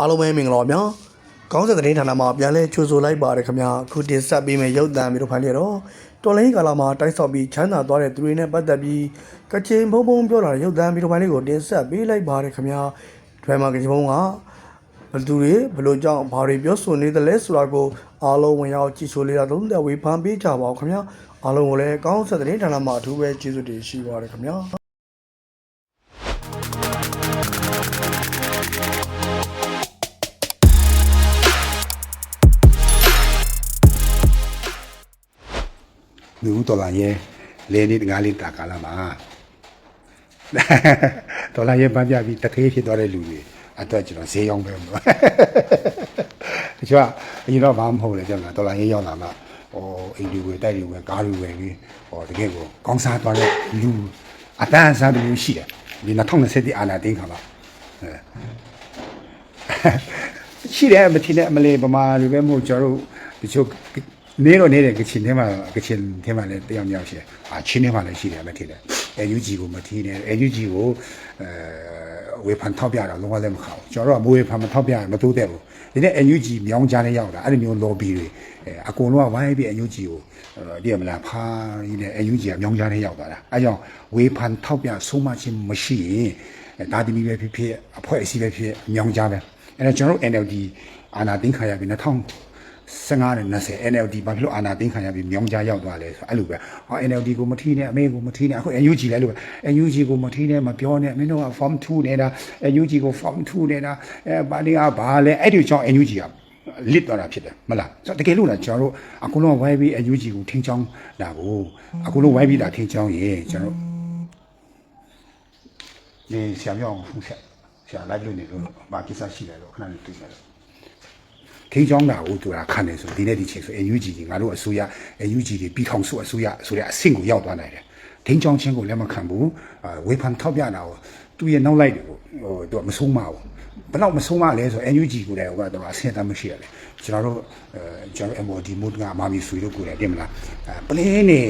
အားလုံးပဲမင်္ဂလာပါဗျာကောင်းစင်သတင်းဌာနမှာပြန်လဲကြိုဆိုလိုက်ပါရခင်ဗျာအခုတင်ဆက်ပေးမယ့်ရုပ်သံမျိုးတို့ဖိုင်လေတော့တော်လိုင်းကာလာမှာတိုက်ဆောက်ပြီးချမ်းသာသွားတဲ့သူတွေနဲ့ပတ်သက်ပြီးကချင်ဘုံဘုံပြောလာတဲ့ရုပ်သံမျိုးတို့ဖိုင်လေးကိုတင်ဆက်ပေးလိုက်ပါရခင်ဗျာဒရမာကချင်ဘုံကဘယ်သူတွေဘယ်လိုကြောင့်ဘာတွေပြောဆိုနေသလဲဆိုတာကိုအားလုံးဝင်ရောက်ကြည့်ဆိုလေးတာသုံးသက်ဝေဖန်ပေးကြပါဦးခင်ဗျာအားလုံးကိုလည်းကောင်းစင်သတင်းဌာနမှာအထူးပဲကျေးဇူးတင်ရှိပါရခင်ဗျာ လူဦးတော်လာရဲလဲနေငါးလေးတာကာလာမှာတော်လာရဲပန်းပြပြီးတထေးဖြစ်သွားတဲ့လူတွေအတွက်ကျွန်တော်ဈေးရောက်ပဲမလို့တချို့ကအရင်တော့ဘာမှမဟုတ်လေကျွန်တော်တော်လာရဲရောက်လာမှဟိုအိမ်ဒီဝယ်တိုက်ဒီဝယ်ကားတွေဝယ်ပြီးဟောတကယ်ကိုကောင်းစားသွားတဲ့လူအတန်းစားတူရှိတယ်ဒီ2020တိအာနာတင်းခါမှာအဲရှိတယ်မထင်နဲ့အမလေးဗမာလူပဲမဟုတ်ကျွန်တော်တို့တချို့ နေတော့နေတဲ့ကချင်ထဲမှာကချင်ထဲမှာလည်းတယောက်မြောက်ရှိတယ်။အာချင်းထဲမှာလည်းရှိတယ်မထင်နဲ့။ AUG ကိုမထင်နဲ့ AUG ကိုအဲဝေဖန်ထောက်ပြတာလုံးဝလည်းမခအောင်။ကျွန်တော်တို့ကမဝေဖန်မထောက်ပြရင်မတိုးတဲ့ဘူး။ဒီနေ့ AUG မြောင်းကြားနဲ့ရောက်တာအဲ့ဒီမျိုး lobby တွေအဲအကုန်လုံးကဝိုင်းပြီး AUG ကိုဒီမလားဖားရင်းနဲ့ AUG ကမြောင်းကြားနဲ့ရောက်သွားတာ။အဲကြောင့်ဝေဖန်ထောက်ပြဆုံးမခြင်းမရှိရင်ဒါတမီပဲဖြစ်ဖြစ်အဖွဲ့အစည်းပဲဖြစ်မြောင်းကြားပဲ။အဲ့တော့ကျွန်တော်တို့ NLD အာနာသိန်းခါရပြီ 2015နဲ့20 NLD ဘာဖြစ်လို့အာနာသိန်းခါရပြီမြောင်းကြားရောက်သွားလဲဆိုအဲ့လိုပဲဟော NLD ကိုမထီးနဲ့အမေကိုမထီးနဲ့အခု NUG လဲလို့ပဲ NUG ကိုမထီးနဲ့မပြောနဲ့မင်းတို့က form 2နေတာ NUG ကို form 2နေတာအဲဘာလေးကဘာလဲအဲ့ဒီကြောင့် NUG ကလစ်သွားတာဖြစ်တယ်မလားဆိုတော့တကယ်လို့လားကျွန်တော်တို့အကုန်လုံးဝိုင်းပြီး NUG ကိုထင်းချောင်းတာကိုအကုန်လုံးဝိုင်းပြီးတာထင်းချောင်းရေကျွန်တော်ဒီဆရာမြောင်ဖူးဆက်ဆရာလိုက်လို့နေလို့ဘာကိစ္စရှိလဲလို့ခဏလေးတွေ့ရတယ် ထိန်းချောင်းတာကိုသူကခံတယ်ဆိုဒီနေ့ဒီချိန်ဆို NUG ကြီးငါတို့အစိုးရ NUG တွေပြီးထောင်စုအစိုးရဆိုတဲ့အဆင့်ကိုရောက်သွားနိုင်တယ်ထိန်းချောင်းခြင်းကိုလည်းမခံဘူးအာဝေဖန်ထောက်ပြတာကိုသူရဲ့နောက်လိုက်တွေကိုဟိုသူကမဆုံးမဘူးဘယ်တော့မဆုံးမလဲဆို NUG ကိုလည်းဟိုကတော့အဆင့်တမ်းမရှိရလေကျွန်တော်တို့အဲကျွန်တော် MOD မို့ကမာမီဆွေတို့ကိုလည်းပြင်မလားအဲပလင်းနေ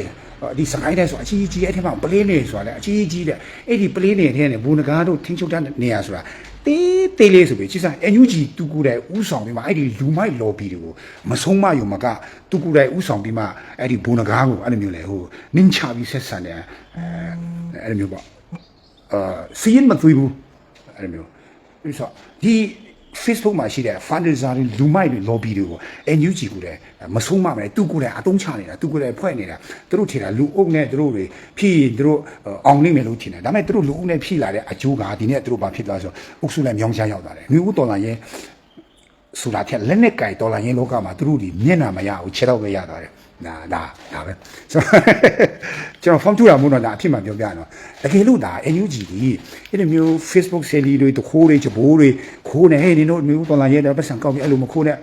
ဒီစကိုင်းတဲ့ဆိုအကြီးကြီးအဲ့ထက်မှပလင်းနေဆိုတာလေအကြီးကြီးတဲ့အဲ့ဒီပလင်းနေထဲနဲ့ဘူနဂါတို့ထင်းချုပ်တဲ့နေရာဆိုတာ တေးတေးလေးဆိုပြီးကြည်စား NUG တူကူတဲ့ဥဆောင်ပြီးမှအဲ့ဒီလူမိုက် lobby တွေကိုမဆုံးမယုံမကတူကူတဲ့ဥဆောင်ပြီးမှအဲ့ဒီဘူနဂါကိုအဲ့လိုမျိုးလေဟိုနင်းချပြီးဆက်ဆံတယ်အဲအဲ့လိုမျိုးပေါ့အာစီရင်မသွေးဘူးအဲ့လိုမျိုးဒီဆိုဒီ Facebook မှာရှိတဲ့ fundraiser တွေလူမိုက်တွေ lobby တွေကို NUG ကိုလည်းမဆုံးမမယ်သူကိုလည်းအတုံးချနေတာသူကိုလည်းဖွဲ့နေတာသူတို့ထင်တာလူအုပ်နဲ့သူတို့တွေဖြည့်ရင်သူတို့အောင်နိုင်မယ်လို့ထင်တယ်ဒါပေမဲ့သူတို့လူအုပ်နဲ့ဖြည့်လာတဲ့အကျိုးကဒီနေ့သူတို့ဘာဖြစ်သွားဆိုအုပ်စုလည်းမြောင်းချရောက်သွားတယ်မြို့ဦးတော်လာရင်ဆိုတာထက်လက်နဲ့ကြိုက်တော်လာရင်လောကမှာသူတို့ဒီမျက်နှာမရဘူးခြေတော့ပဲရသွားတယ် ဒါဒါဒါပဲဆိုတော့ကျွန်တော် form 2တာမို့တော့ဒါအဖြစ်မှပြောပြရတော့တကယ်လို့ဒါ NUG ဒီအဲ့လိုမျိုး Facebook ဆယ်လီတွေတခိုးတွေချဘိုးတွေခိုးနေဟဲ့နင်တို့မျိုးတော်လာရဲတော့ပတ်စံကောက်ပြီးအဲ့လိုမခိုးနဲ့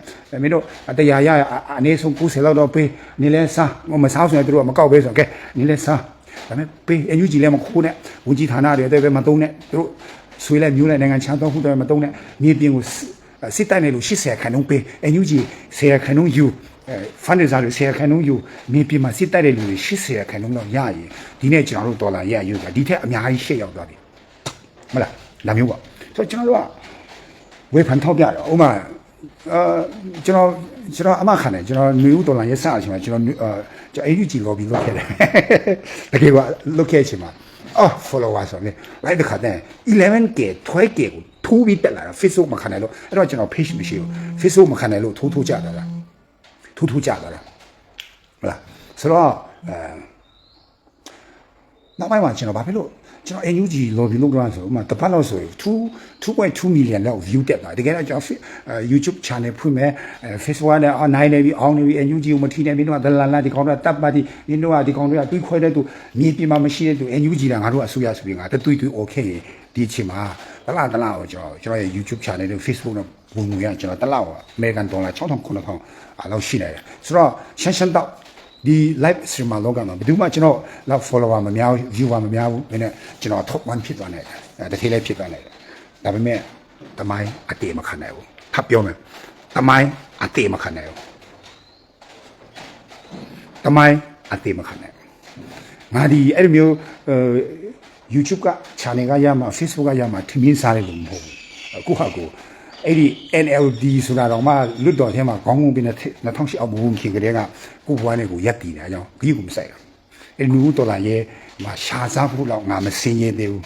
မင်းတို့တရားရအနည်းဆုံး90လောက်တော့ပေးနင်လဲစားမစားဆိုရင်တို့ကမကောက်ပဲဆိုတော့ကဲနင်လဲစားဒါပေမဲ့ပေး NUG လည်းမခိုးနဲ့ဝန်ကြီးဌာနတွေအသေးပဲမသုံးနဲ့တို့ဆွေးလဲမျိုးလဲနိုင်ငံချမ်းတော့ခုတော့မသုံးနဲ့မြေပြင်ကိုစစ်တိုက်နေလို့80ခန်းလုံးပေး NUG 10ခန်းလုံးယူ အဲဖန်ဒစာတွေ10ခန်းလုံးယူမြေပြင်မှာစစ်တိုက်တဲ့လူတွေ80ခန်းလုံးတော့ရရင်ဒီနေ့ကျွန်တော်တို့ဒေါ်လာရယူတာဒီထက်အများကြီးရှေ့ရောက်သွားပြီမလားလာမျိုးပေါ့ဆိုတော့ကျွန်တော်တို့ကဝေဖန်ထောက်ပြတော့ဥမာအာကျွန်တော်ကျွန်တော်အမခံတယ်ကျွန်တော်နေဦးဒေါ်လာရဲ့စအချိန်မှာကျွန်တော်အာကျွန်တော် AUG lobby လုပ်ခဲ့တယ်တကယ်ကလုပ်ခဲ့အချိန်မှာအော် follower ဆိုနေလိုက်တဲ့ခါတဲ့ 11k 12k ကိုထိုးပြီးတက်လာတာ Facebook မခံနိုင်လို့အဲ့တော့ကျွန်တော် page မရှိဘူး Facebook မခံနိုင်လို့ထိုးထိုးကြတာလား ထိုးထိုးကြတာလားဟုတ်လားဆိုတော့အဲနောက်ပိုင်းမှာကျွန်တော်ဘာဖြစ်လို့ကျွန်တော် NUG lobby လုပ်တော့ဆိုဥမာတပတ်လောက်ဆိုရင်2 2.2 million လောက် view တက်လာတကယ်တော့ကျွန်တော် YouTube channel ဖွင့်မယ် Facebook နဲ့ online နေပြီးအောင်းနေပြီး NUG ကိုမထီနဲ့မင်းတို့ကဒလလာဒီကောင်တွေကတပ်ပါတီမင်းတို့ကဒီကောင်တွေကတွေးခွဲတဲ့သူမြေပြင်မှာမရှိတဲ့သူ NUG ကငါတို့အစိုးရဆိုပြီးငါတသွေးသွေး okay ဒီအချိန်မှာ ဒလဒလကိုကျွန်တော်ကျွန်တော်ရဲ့ YouTube channel နဲ့ Facebook နဲ့ဝင်ငွေရကျွန်တော်တလောက်အမေရိကန်ဒေါ်လာ6000 9000အလောက်ရှိနေတယ်ဆိုတော့ရှင်းရှင်းတော့ဒီ live streamer လောကမှာဘယ်သူမှကျွန်တော်လောက် follower မများဘူး viewer မများဘူးဒါနဲ့ကျွန်တော် top 1ဖြစ်သွားတယ်အဲတစ်ထေးလေးဖြစ်သွားတယ်ဒါပေမဲ့တမိုင်းအတေမခံနိုင်ဘူးထပ်ပြောမယ်တမိုင်းအတေမခံနိုင်ဘူးတမိုင်းအတေမခံနိုင်ဘူးငါဒီအဲ့လိုမျိုးအဲ YouTube က channel ကရမှာ Facebook ကရမှာထင်မြင်စားတယ်လို့မဟုတ်ဘူးအခုဟာကိုအဲ့ဒီ NLD ဆိုတာတော့မှလွတ်တော်ထဲမှာခေါင်းငုံပြနေတဲ့2008အောက်ဘုံခင်ကလေးကကိုဘွားနဲ့ကိုရက်တည်တယ်အကြောင်းဂရုကိုမစိုက်ဘူးအဲ့လူဦးတော်လာရဲ့မှာရှာစားဖို့တော့ငါမစင်းရဲသေးဘူး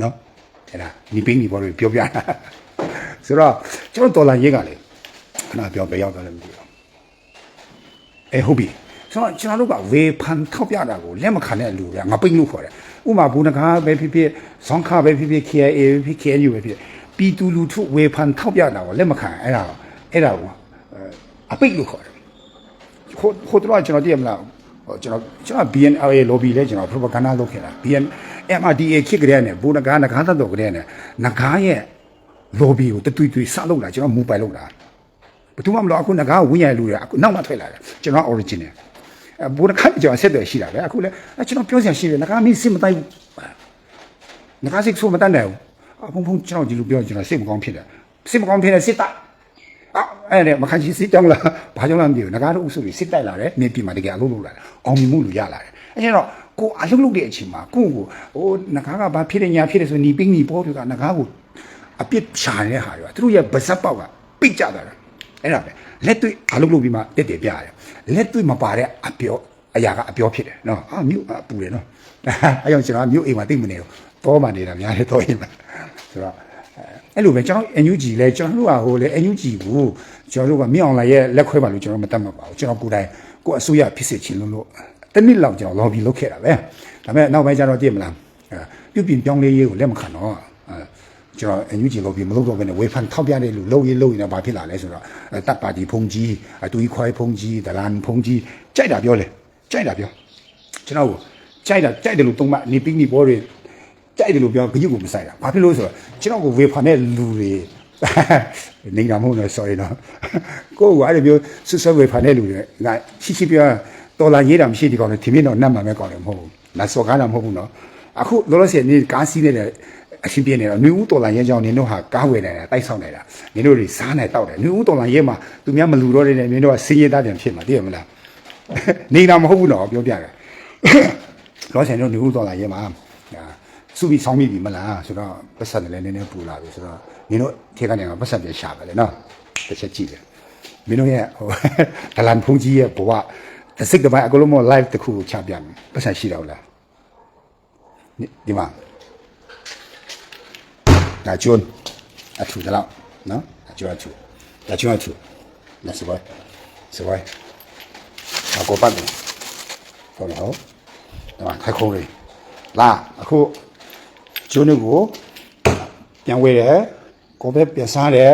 နော်အဲ့ဒါဒီပင်းဒီဘောတွေပြောပြတာဆိုတော့ကျွန်တော်တော်လာရဲ့ကလေခဏပြောပြရောက်တယ်လည်းမသိဘူးအဲဟုတ်ပြီဆိုတော့ကျွန်တော်တို့ကဝေဖန်ထောက်ပြတာကိုလက်မခံတဲ့လူကငါပိတ်လို့ခေါ်တယ် ဥမာဘူနကားပဲဖြစ်ဖြစ်ဇွန်ခါပဲဖြစ်ဖြစ် KIA ပဲဖြစ် KNU ပဲဖြစ်ပြည်သူလူထုဝေဖန်ထောက်ပြတာကိုလက်မခံအဲ့ဒါအဲ့ဒါကိုအပိတ်လို့ခေါ်တယ်ဟိုဟိုတော့ကျွန်တော်တည်ရမလားဟိုကျွန်တော်ကျွန်တော် BNL lobby လဲကျွန်တော် propaganda လုပ်ခဲ့တာ BN MRDA ခစ်ကြတဲ့နဲ့ဘူနကားနဂါသတ်တော်ကြတဲ့နဲ့နဂါရဲ့ lobby ကိုတသွေးသွေးစလုပ်လာကျွန်တော်မူပိုင်လုပ်တာဘယ်သူမှမလို့အခုနဂါဝင်းရလူတွေအခုနောက်မှထွက်လာတယ်ကျွန်တော် original အဲ ဘူနကားကျွန်တော်ဆက်တယ်ရှိတာပဲအခုလဲကျွန်တော်ပြောစရာရှိတယ်နဂါမင်းစစ်မတိုက်ဘူးနဂါစစ်ဆိုမတတ်နိုင်ဘူးအဖုံဖုံကျွန်တော်ဒီလိုပြောကျွန်တော်စိတ်မကောင်းဖြစ်တယ်စိတ်မကောင်းဖြစ်နေစစ်တိုက်အဲ့ဒါမခန့်ရှိစစ်တောင်းလာဘာကြောင့်လဲမသိဘူးငကားတို့ဥစုတွေစစ်တိုက်လာတယ်မင်းပြည်မှာတကယ်အလုပ်လုပ်လာတယ်အောင်မြင်မှုလူရလာတယ်အဲ့ကျတော့ကိုအလုပ်လုပ်တဲ့အချိန်မှာကိုကိုဟိုငကားကဘာဖြစ်နေညာဖြစ်နေဆိုနီပင်းနီပေါ်တွေကငကားကိုအပြစ်ရှာနေတဲ့ဟာတွေကသူတို့ရဲ့ဗဇက်ပေါက်ကပိတ်ကြတာအဲ့ဒါပဲလက်တွေ့အလုပ်လုပ်ပြီးမှတက်တယ်ပြရတယ် လက်တွေ့မပါတဲ့အပြောအရာကအပြောဖြစ်တယ်နော်အာမြို့အပူတယ်နော်အဲ့ကြောင့်ကျွန်တော်မြို့အိမ်မှာတိတ်မနေတော့တော့မှနေတာများတယ်တော့အိမ်မှာဆိုတော့အဲ့လိုပဲကျွန်တော် NUG လဲကျွန်တော်တို့ကဟိုလေ NUG ကိုကျွန်တော်တို့ကမြောင်လာရဲ့လက်ခွဲပါလို့ကျွန်တော်မတတ်မှတ်ပါဘူးကျွန်တော်ကိုယ်တိုင်ကိုယ်အစိုးရဖြစ်စေချင်လို့လို့တစ်နှစ်လောက်ကျွန်တော် lobby လုပ်ခဲ့တာပဲဒါပေမဲ့နောက်ပိုင်းကျတော့သိရမလားအဲပြုပြင်ပြောင်းလဲရေးကိုလက်မခံတော့အဲ ကျွန်တော် NUG lobby မလုပ်တော့ဘဲနဲ့ဝေဖန်ထောက်ပြတဲ့လူလုပ်ရေးလုပ်ရင်တော့ဘာဖြစ်လာလဲဆိုတော့တပ်ပါတီဖုန်ကြီးအတူကြီးခွဲဖုန်ကြီးဒလန်ဖုန်ကြီးကြိုက်တာပြောလေကြိုက်တာပြောကျွန်တော်ကိုကြိုက်တာကြိုက်တယ်လို့သုံးမနေပြီးနေပေါ်တွေကြိုက်တယ်လို့ပြောဂရုကိုမစိုက်တာဘာဖြစ်လို့ဆိုတော့ကျွန်တော်ကိုဝေဖန်တဲ့လူတွေနေတာမဟုတ်တော့ sorry နော်ကိုကအဲ့လိုမျိုးဆွဆွဝေဖန်တဲ့လူတွေငါရှိရှိပြောတော်လာရေးတာမရှိဒီကောင်နဲ့ထင်မြင်တော့နှက်မှန်မဲ့ကောင်လည်းမဟုတ်ဘူးလာစော်ကားတာမဟုတ်ဘူးနော်အခုလောလောဆယ်နေကားစီးနေတဲ့ အရှင်ပြနေတော့နှွေဦးတော်လာရဲကြောင်းနင်တို့ဟာကားဝယ်နေတာတိုက်ဆောက်နေတာနင်တို့တွေစားနေတောက်တယ်နှွေဦးတော်လာရဲမှာသူများမလူတော့တဲ့နင်တို့ကစင်းရဲသားပြန်ဖြစ်မှာသိရမလားနေတာမဟုတ်ဘူးနော်ပြောပြတယ်လောဆယ်တို့နှွေဦးတော်လာရဲမှာဒါစုပြီးဆောင်းမိပြီမလားဆိုတော့ပတ်ဆက်တယ်လည်းနည်းနည်းပူလာပြီဆိုတော့မင်းတို့ထေကနေကပတ်ဆက်ပြန်ရှာပဲလေနော်တစ်ချက်ကြည့်တယ်မင်းတို့ရဲ့ဟိုဒလန်ဖုန်ကြီးရဲ့ဘဝတစ်စိတ်တစ်ပိုင်းအကုန်လုံးမ live တစ်ခုကိုချပြမယ်ပတ်ဆက်ရှိတော့လားဒီမှာ ဒါကျွန်းအထူတလောက်နော်ဒါကျွန်းအထူဒါကျွန်းအထူလက်စပွဲစပွဲအကောပတ်တယ်ဟုတ်လားဟုတ်ဒါမှထိုက်ခုံးလေးလာအခုကျွန်းကိုပြန်ဝေးတယ်ကိုပဲပြန်စားတယ်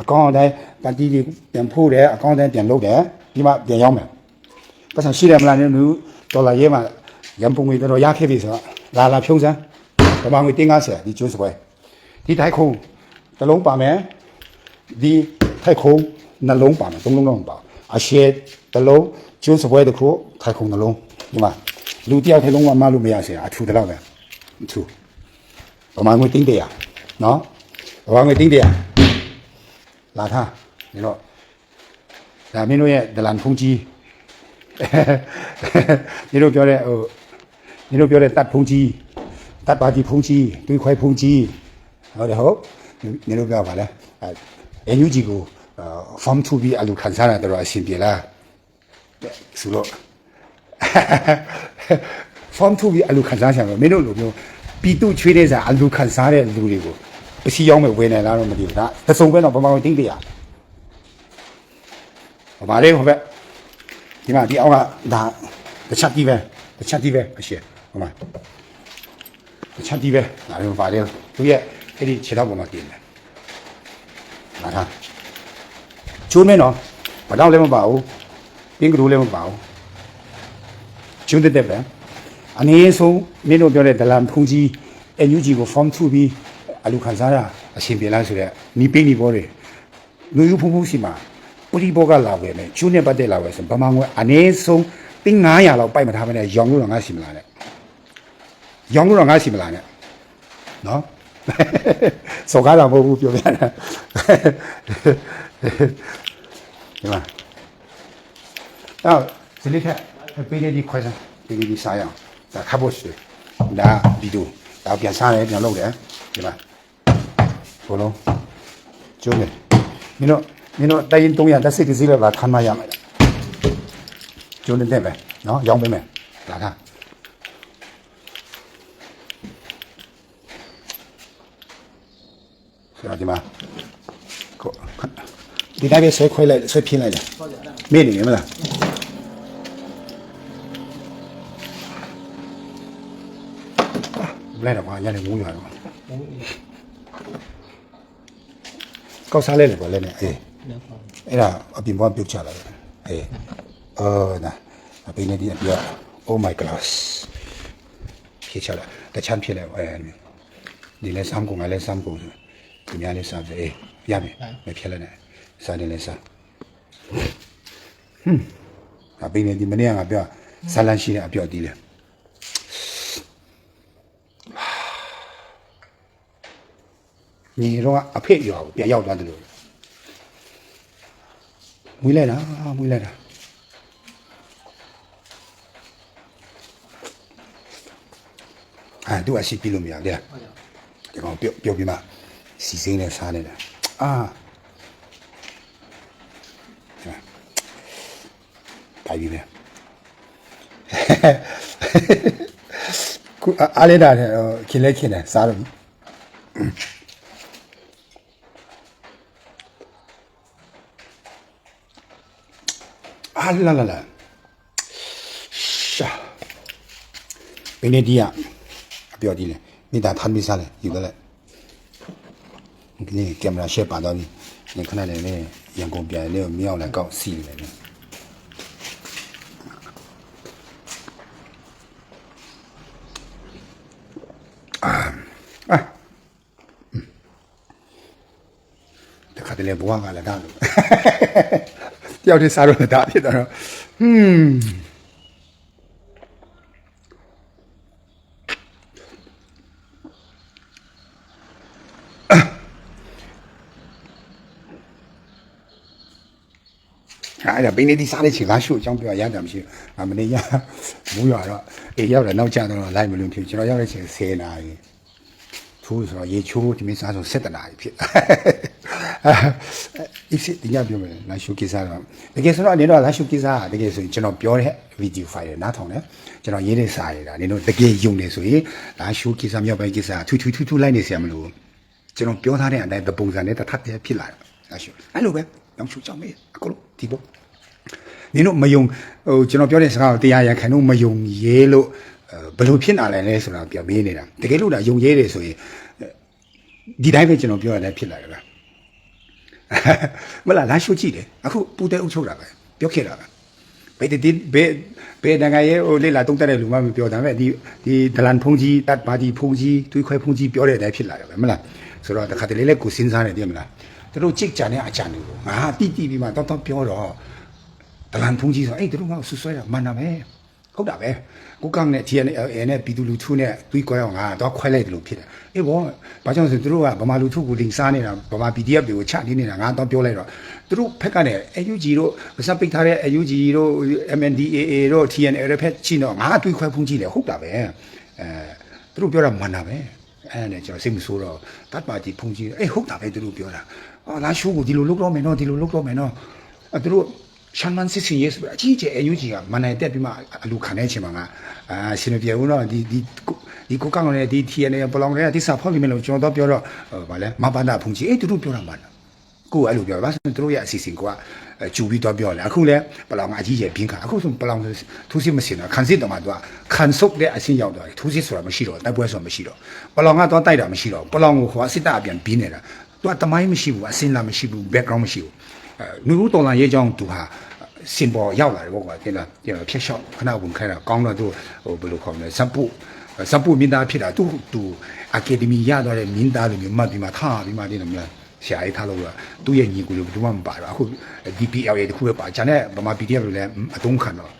အကောင့်အတိုင်းပတီတွေပြန်ဖို့တယ်အကောင့်အတိုင်းပြန်လုပ်တယ်ဒီမှာပြန်ရောက်မယ်ပတ်စံရှိတယ်မလားနင်တို့ဒေါ်လာရဲမှာရန်ပုံငွေတော်တော်ရခဲ့ပြီဆိုတော့လာလာဖြုံးစမ်းဗမာငွေ350ဒီကျွန်းစပွဲ ဒီထိုက်ခုံတစ်လုံးပါမယ်ဒီထိုက်ခုံနှလုံးပါမယ်သုံးလုံးတော့မပါအရှဲတစ်လုံးကျွန်းစပွဲတစ်ခုထိုက်ခုံနှလုံးဒီမှာလူတယောက်တစ်လုံးကမလို့မရစေအထူတလောက်ပဲအထူဗမာငွေတင်းတရာနော်ဗမာငွေတင်းတရာလာထားနင်တို့ဒါမင်းတို့ရဲ့ဒလန်ဖုန်ကြီးနင်တို့ပြောတဲ့ဟိုနင်တို့ပြောတဲ့တတ်ဖုန်ကြီးတတ်ပါတီဖုန်ကြီးတွေးခွဲဖုန်ကြီး ဟုတ်တယ်ဟုတ်နင်တို့ပြောပါလေအဲညူကြီးကိုဖမ်ထူဘီအလူခန်စားတာတော့အဆင်ပြေလားဆိုတော့ဖ form 2ပြီးအလူခံစားချင်တယ်မင်းတို့လိုမျိုးပြည်သူချွေးတဲ့စားအလူခံစားတဲ့လူတွေကိုပစီရောက်မဲ့ဝင်နေလားတော့မသိဘူးဒါသစုံပဲတော့ဗမာဝင်တင်းတရဗမာလေးဟိုဘက်ဒီမှာဒီအောက်ကဒါတချတ်တီးပဲတချတ်တီးပဲအရှိဟိုမှာတချတ်တီးပဲဒါလည်းဗာလေးသူရဲ့ အဲ့ဒီခြေထောက်ပေါ်မှာတင်တယ်လာထားချိုးမဲနော်ဘာတော့လည်းမပါဘူးပင်းကလေးလည်းမပါဘူးကျွန်းတက်တက်ပဲအနည်းဆုံးမင်းတို့ပြောတဲ့ဒလန်ဖုန်ကြီးအန်ယူဂျီကို form 2ပြီးအလူခံစားတာအရှင်ပြေလားဆိုတဲ့နီးပိနီဘောတွေလူယူဖုန်ဖုန်စီမှာပရိဘောကလာဝယ်မယ်ကျွန်းနဲ့ပတ်သက်လာဝယ်ဆိုဗမာငွေအနည်းဆုံးတင်း900လောက်ပိုက်မထားမနဲ့ရောင်လို့တော့ငါစီမလာနဲ့ရောင်လို့တော့ငါစီမလာနဲ့နော် စောကားတာမဟုတ်ဘူးပြောပြတာဒီမှာအော်ဒီလေးထက်ပေးနေဒီခွဲစမ်းပေးနေဒီစားရအောင်ဒါခါဖို့ရှိဒါဒီတို့ဒါပြန်စားတယ်ပြန်လုပ်တယ်ဒီမှာဘလုံးကျိုးတယ်မင်းတို့မင်းတို့တိုင်300တက်စစ်တစ်စီးလောက်လာခံမရမယ်ကျုံနေတဲ့ပဲနော်ရောင်းပေးမယ်လာတာ ဆိုတော့ဒီမှာကိုဒီတိုင်းပဲဆွဲခွဲလိုက်ဆွဲပြင်းလိုက်တယ်မင်းနေမလားဘယ်တော့မှညနေငိုးရတော့ကောက်စားလဲလေပေါ့လဲနဲ့အေးအဲ့ဒါအပြင်ဘွားပြုတ်ချလာတယ်အေးအော်နာအပြင်နဲ့ဒီအပြ Oh my gosh ဖြစ်ချလာတချမ်းဖြစ်လဲအဲဒီလဲစမ်းကုန်ငါလဲစမ်းကုန် ဒီများလဲစမ်းစေးရမယ်မဖြစ်လဲနဲ့စားတယ်လဲစားဟွန်းအပြင်နဲ့ဒီမနေ့ကငါပြောဇာလန်ရှိတဲ့အပြော့တီးတယ်ညီတော့အဖေရွာကိုပြန်ရောက်သွားတယ်လို့မွေးလိုက်တာမွေးလိုက်တာအာသူအရှိပြီလို့မရလေဒီကောင်ပြုတ်ပြုတ်ပြီးမှ စီစိမ့်နဲ့စားနေတာအာတိုင်ပြီလေခုအားလေးတာခင်လဲခင်တယ်စားတော့ 啊啦啦啦，ရှာဘယ်နေဒီကအပြောဒီလေမိသားဖမ်းပြီးစားလေယူတယ်လေ ဒီနေ့ကင်မရာရှက်ပါတော့ဒီနေခဏလေးနဲ့ရန်ကုန်ပြန်နေမြောက်လည်းကောက်စီနေတယ်အာအာတခါတလေဘဝကလည်းဒါလို့တယောက်တည်းစားတော့လည်းဒါဖြစ်တော့ဟွန်း အဲ့ဒါဘင်းနေဒီစားတဲ့ချိန်ကရှုအကြောင်းပြောရတာမရှိဘူး။အမနေရမူးရတော့အေးရောက်တယ်နောက်ကျတော့လိုက်မလို့ဖြစ်ကျွန်တော်ရောက်တဲ့ချိန်10နာရီထိုးဆိုတော့ရေချိုးဒီမင်းစားဆို7နာရီဖြစ်အစ်စ်ဒီညပြောမယ်လာရှုကိစ္စတော့တကယ်ဆိုတော့အနေတော့လာရှုကိစ္စကတကယ်ဆိုရင်ကျွန်တော်ပြောတဲ့ဗီဒီယိုဖိုင်တွေနားထောင်တယ်ကျွန်တော်ရေးတဲ့စာတွေဒါအနေတော့တကယ်ယုံနေဆိုရင်လာရှုကိစ္စမြောက်ပိုင်းကိစ္စထူးထူးထူးထူးလိုက်နေစရာမလိုဘူးကျွန်တော်ပြောထားတဲ့အတိုင်းသပုံစံနဲ့တစ်ထပ်တည်းဖြစ်လာတယ်လာရှုအဲ့လိုပဲရောင်ရှုကြောင်းမေးအကုန်လုံးဒီပေါ့ နင်တို့မယုံဟိုကျွန်တော်ပြောတဲ့စကားကိုတရားရခံတို့မယုံရဲလို့ဘယ်လိုဖြစ်လာလဲလဲဆိုတာပြမေးနေတာတကယ်လို့ဒါယုံရဲတယ်ဆိုရင်ဒီတိုင်းပဲကျွန်တော်ပြောရတယ်ဖြစ်လာတယ်ဗျမလားလာရှုကြည့်တယ်အခုပူတဲ့အုပ်ချုပ်တာပဲပြောခဲ့တာပဲဘယ်ဒီဘယ်ဘယ်တန်ခါရဲဟိုလေလာတုံးတက်တဲ့လူမှမပြောတာပဲဒီဒီဒလန်ဖုန်ကြီးတတ်ပါတီဖုန်ကြီးတွေးခွဲဖုန်ကြီးပြောတဲ့အတိုင်းဖြစ်လာတယ်ပဲမလားဆိုတော့တခါတလေလေကိုစဉ်းစားနေတယ်မလားသူတို့ကြိတ်ကြတဲ့အကြံတွေကိုငါတိတိပြီးမှတော့တော့ပြောတော့ တလန်ဖုန်ကြီးဆိုအဲ့တို့ငါ့ကိုဆွဆွဲတာမှန်တာပဲဟုတ်တာပဲကိုကောင်နဲ့ TNL နဲ့ပြည်သူလူထုနဲ့တွေးကြအောင်ငါတော့ခွဲလိုက်တယ်လို့ဖြစ်တယ်အေးဘောဘာကြောင့်ဆိုသူတို့ကဗမာလူထုကိုလိန်စားနေတာဗမာ PDF တွေကိုချနေနေတာငါတော့ပြောလိုက်တော့သူတို့ဖက်ကနဲ့ AUG တို့ဗစပိတ်ထားတဲ့ AUG တို့ MNDAA တို့ TNL ဖက်ချိတော့ငါတွေးခွဲဖုန်ကြီးလေဟုတ်တာပဲအဲသူတို့ပြောတာမှန်တာပဲအဲ့နဲ့ကျွန်တော်စိတ်မဆိုးတော့တတ်ပါတီဖုန်ကြီးအေးဟုတ်တာပဲသူတို့ပြောတာအော်လာရှိုးကိုဒီလိုလုပ်တော့မယ်နော်ဒီလိုလုပ်တော့မယ်နော်အဲသူတို့ ရှမ်းမန်စစ်စင်ရေးဆိုပြီးအကြီးကျယ်အယူကြီးကမနိုင်တက်ပြီးမှအလူခံတဲ့အချိန်မှာငါအာရှင်ပြေဦးတော့ဒီဒီဒီကိုကောင်းနေတဲ့ဒီ TNA ပလောင်တွေကတိစာဖောက်လိမ့်မယ်လို့ကျွန်တော်တော့ပြောတော့ဗာလဲမဘာနာဖုန်ကြီးအေးသူတို့ပြောတာမှန်ကိုအဲ့လိုပြောဘာလို့သူတို့ရဲ့အစီအစဉ်ကကျူပြီးတော့ပြောတယ်အခုလဲပလောင်အကြီးကျယ်ဘင်းခါအခုဆိုပလောင်သူစစ်မစင်တော့ခံစစ်တော့မှသူကခံဆုပ်တဲ့အဆင့်ရောက်တော့သူစစ်ဆိုတာမရှိတော့တိုက်ပွဲဆိုတာမရှိတော့ပလောင်ကတော့တိုက်တာမရှိတော့ပလောင်ကိုဟိုအစစ်တပ်အပြန်ဘင်းနေတာသူကတမိုင်းမရှိဘူးအစင်လာမရှိဘူး background မရှိဘူးအဲနူဦးတော်လာရေးကြောင်းသူဟာ စင်ပေါ်ရောက်လာတယ်ပေါ့ကွာတင်လားတင်လားဖြက်လျှောက်ခဏဝင်ခိုင်းတာကောင်းတော့သူဟိုဘယ်လိုခေါ်မလဲဇပ်ပုဇပ်ပုမင်းသားဖြစ်တာသူသူအကယ်ဒမီရသွားတဲ့မင်းသားတွေမျိုးမှတ်ပြီးမှထားပြီးမှတင်တယ်မလားဆရာကြီးထားလို့ကသူ့ရဲ့ညီကိုလိုဘယ်သူမှမပါတော့အခု DPL ရဲ့တခုပဲပါဂျာနဲ့ဗမာ PDF တွေလည်းအတုံးခံတော့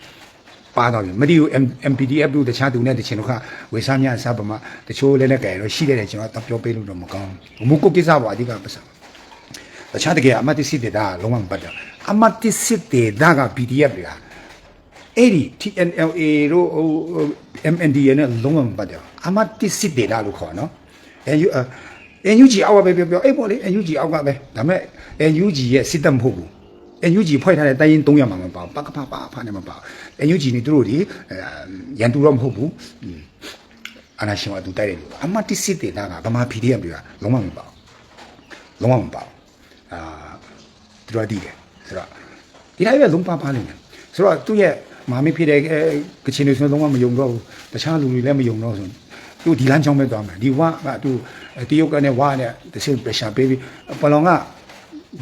ပါတော့ပြီမတီးဘူး MPDF တို့တခြားသူနဲ့တချင်တော့ခဝေစားမြစားပမာတချို့လည်းလည်းကြဲတော့ရှိတယ်ကျွန်တော်တော့ပြောပေးလို့တော့မကောင်းဘူးမူကိုကိစ္စပါအဓိကပတ်စံတခြားတကယ်အမတ်တစ်စစ်တေတာလုံးဝမပတ်တယ် အမတ်တစ်စစ်တေတာက PDF တွေကအဲ့ဒီ TNLA တို့ဟို MNDA နဲ့လုံးဝမပတ်တယ်အမတ်တစ်စစ်တေတာလို့ခေါ်နော်အဲ NUG အောက်ကပဲပြောပြောအေးပေါ့လေ NUG အောက်ကပဲဒါပေမဲ့ NUG ရဲ့စစ်တပ်မဟုတ်ဘူး NUG ဖွဲ့ထားတဲ့တိုင်းရင်300မှာမပါဘူးပကဖပါဖာနဲ့မပါဘူး NUG နေသူတို့ဒီအဲရန်သူတော့မဟုတ်ဘူးอืมအနာရှင်ကသူတိုက်တယ်လို့အမတိစစ်တေတာကဗမာ PDF တွေကလုံးဝမပါဘူးလုံးဝမပါဘူးအာသူတို့ကတည်တယ် ဆိုတော့ဒီတိုင်းပဲလုံးပါပါလိမ့်မယ်ဆိုတော့သူ့ရဲ့မာမီဖြစ်တဲ့အဲကချင်တွေဆိုတော့လုံးဝမယုံတော့ဘူးတခြားလူတွေလည်းမယုံတော့ဆိုသူဒီလမ်းကြောင်းပဲသွားမယ်ဒီဝကသူတရုတ်ကနဲ့ဝနဲ့တစ်စိ pressure ပေးပြီးပလောင်က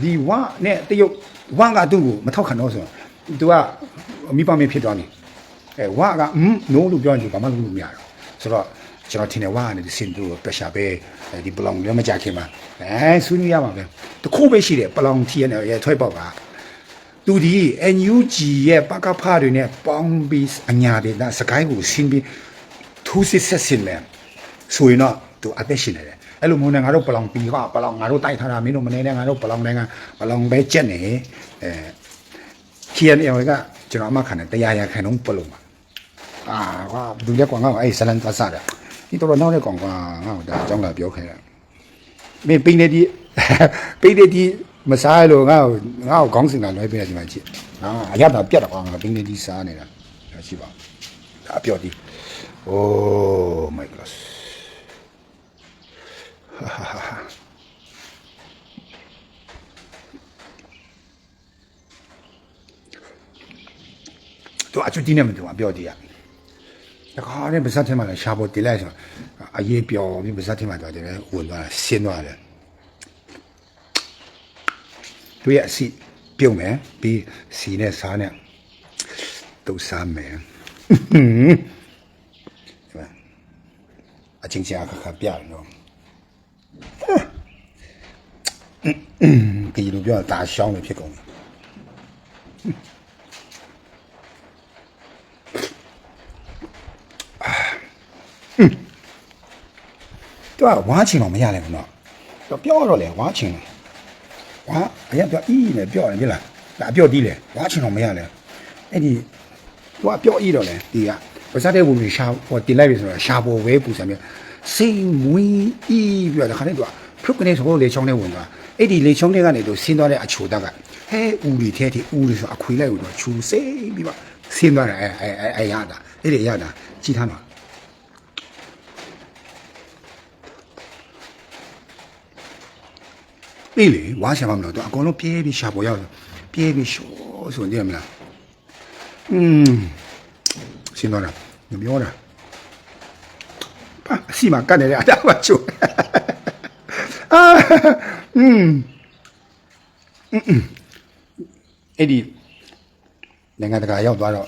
ဒီဝနဲ့တရုတ်ဝကသူ့ကိုမထောက်ခံတော့ဆိုတော့ तू ကမိပမင်းဖြစ်သွားပြီအဲဝကဟမ် no လို့ပြောရင်သူဘာမှလုပ်လို့မရတော့ဆိုတော့ကျွန်တော်ထင်တယ်ဝကနေဒီစင်သူကို pressure ပေးအဲဒီပလောင်လည်းမကြခင်မှာအဲဆွေးနွေးရမှာပဲတခုပဲရှိတယ်ပလောင်ထီရဲ့ရဲ့ထွက်ပေါက်ပါ သူဒီ NUG ရဲ့ပကဖားတွေနဲ့ပေါင်းပြီးအညာတွေဒါစကိုင်းကိုဆင်းပြီးထူးစစ်ဆက်စင်မယ်ဆိုရင်တော့သူအသက်ရှင်နေတယ်အဲ့လိုမျိုးနဲ့ငါတို့ပလောင်ပြီးကပလောင်ငါတို့တိုက်ထားတာမင်းတို့မနေနဲ့ငါတို့ပလောင်နိုင်ငံပလောင်ပဲကြက်နေအဲ KNL ကကျွန်တော်အမခံတယ်တရားရခံတော့ပလုံးပါအာကွာဒူရက်ကွာငါ့ကိုအဲ့ဇလန်သဆတာဒီတော့နောက်တဲ့ကောင်ကွာငါ့ကိုဒါအကြောင်းလာပြောခဲ့တာမင်းပိနေဒီပိနေဒီ မစားလို့ငါ့ကိုငါ့ကိုခေါင်းစဉ်လာလွှဲပေးတယ်ဒီမှာကြည့်အာအရသာပြတ်တော့ကွာငါပိနေဒီစားနေတာဒါရှိပါဒါအပြော်ဒီ Oh my gosh သူအချွတ်တီးနေမှသူအပြော်ဒီရတခါနဲ့ပါဇက်ထဲမှာလည်းရှာဖို့တင်လိုက်ဆိုအရေးပြော်ပြီးပါဇက်ထဲမှာတော့တယ်ဝင်သွားဆင်းသွားတယ် သူရဲ့အစီပြုံးမယ်ပြီးစီနဲ့စားနဲ့တူစားမယ်အချင်းချင်းအခါခါပြတယ်နော်ကြည့်လို့ပြောတာရှောင်းနေဖြစ်ကုန်တယ်သူကဝါချင်တော့မရနိုင်ဘူးနော်တော့ပြောတော့လေဝါချင်တယ် ဝါအရင်ပြောအီးနဲ့ပြောတယ်ပြလားဒါအပြောတီးလေဝါချင်တော့မရလဲအဲ့ဒီသူကပြောအီးတော့လေဒီကပါစားတဲ့ဘူးကြီးရှာဟိုတင်လိုက်ပြီဆိုတော့ရှာပေါ်ဝဲပူစံပြစိတ်မွေးအီးပြီးတော့ခါနဲ့သူကဖုတ်ကနေဆိုလေချောင်းနဲ့ဝင်သွားအဲ့ဒီလေချောင်းတွေကနေသူဆင်းသွားတဲ့အချိုတက်ကဟဲဦးလီထဲထိဦးလီဆိုအခွေလိုက်လို့တော့ချူစိတ်ပြီးပါဆင်းသွားတယ်အဲအဲအဲရတာအဲ့ဒီရတာကြည်ထားတော့ အေးလေဝါရှာမမလို့တော့အကုန်လုံးပြေးပြီးရှာပေါ်ရောက်တယ်ပြေးပြီးရှောဆိုနေရမလားอืมရှင်းတော့လားမပြောတာပါအစီမကတ်နေတဲ့အတားပါချိုအာอืมအဲ့ဒီနိုင်ငံတကာရောက်သွားတော့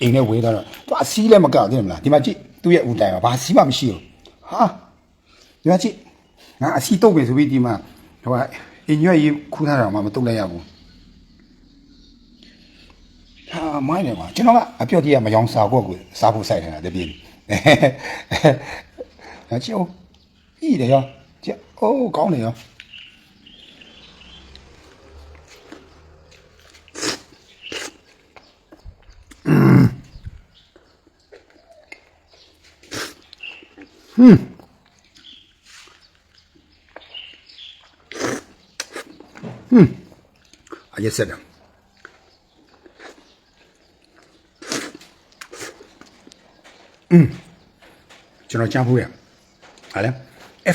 အိမ်နဲ့ဝေးသွားတော့သူအစီလည်းမကောက်သိတယ်မလားဒီမှာကြည့်သူ့ရဲ့ဦးတိုင်ပါဘာစီမှမရှိဘူးဟာဒီမှာကြည့်ငါအစီတုတ်ပဲဆိုပြီးဒီမှာ ဟိုကအင်ရွက်ကြီးခူးထားတာမှမတုတ်လိုက်ရဘူးဟာမိုင်းတယ်ကွာကျွန်တော်ကအပြော့ကြီးကမယောင်စာဖို့ကိုစားဖို့စိုက်နေတာတပြင်းအဲချီအိုဤတယ်ရောချီအိုးကောင်းတယ်ရောအ ရက်ဆက်တယ်อืมကျွန်တော်ကြားဖို့ရဟာလဲ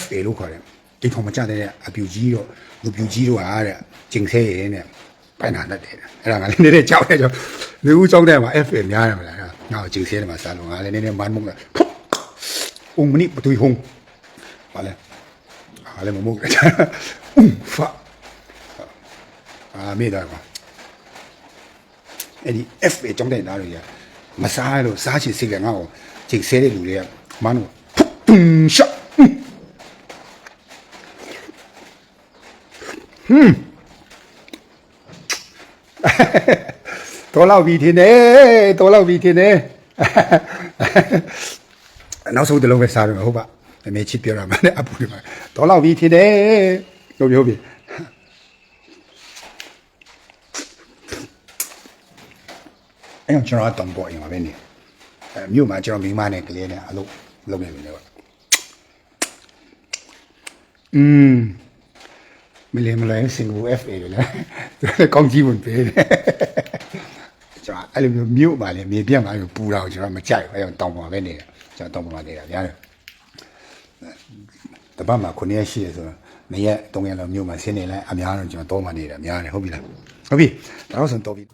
FA လို့ခေါ်တယ်ဒီထုံမကြတဲ့အပြူကြီးတော့လူပြူကြီးတော့အားတဲ့ကျင်ဆဲရဲနဲ့ပိုင်နာတတ်တယ်အဲ့ဒါငါလည်းနည်းနည်းကြောက်တယ်ကြောလူဦးကြောက်တယ်မှာ FA များတယ်မလားငါ့ကိုကျင်ဆဲတယ်မှာစားလို့ငါလည်းနည်းနည်းမန်းမုန်းတယ်ဖုတ်ဦးမနိပတူဟုံဟာလဲဟာလဲမမုန်းတယ်ဦးဖာ အာမေ့တာကွာအဲ့ဒီ F အကြောင်းတဲ့သားတွေကမစားလို့စားချင်စိတ်ကငါ့ကိုချိန်ဆဲတဲ့လူတွေကမန်းတော့ဖုတ်တွန်းရှော့ဟွန်းတော်လောက်ပြီထင်တယ်တော်လောက်ပြီထင်တယ်နောက်ဆုံးတစ်လုံးပဲစားရမယ်ဟုတ်ပါအမေချစ်ပြောတာမှလည်းအပူတွေမှာတော်လောက်ပြီထင်တယ်လို့ပြောပြီ အဲ့တော့ကျွန်တော်ကတောင်ပေါ်အိမ်မှာပဲနေအဲမြို့မှာကျွန်တော်မိန်းမနဲ့ကလေးနဲ့အလုပ်လုပ်နေနေတယ်ပေါ့อืมမလင်မလဲစင်ကာပူ FA လေကောင်းကြီးဝင်ပေးတယ်ကျွန်တော်အဲ့လိုမျိုးမြို့ပါလေမြေပြတ်မှာပူတာကိုကျွန်တော်မကြိုက်ဘူးအဲ့တောင်ပေါ်ပဲနေတယ်ကျွန်တော်တောင်ပေါ်မှာနေတာများတယ်တပတ်မှာ9ရက်ရှိရဆိုတော့နေ့ရက်3ရက်လောက်မြို့မှာဆင်းနေလိုက်အများတော့ကျွန်တော်တော့မှနေတာများတယ်ဟုတ်ပြီလားဟုတ်ပြီဒါတော့ဆိုတော့ပြီ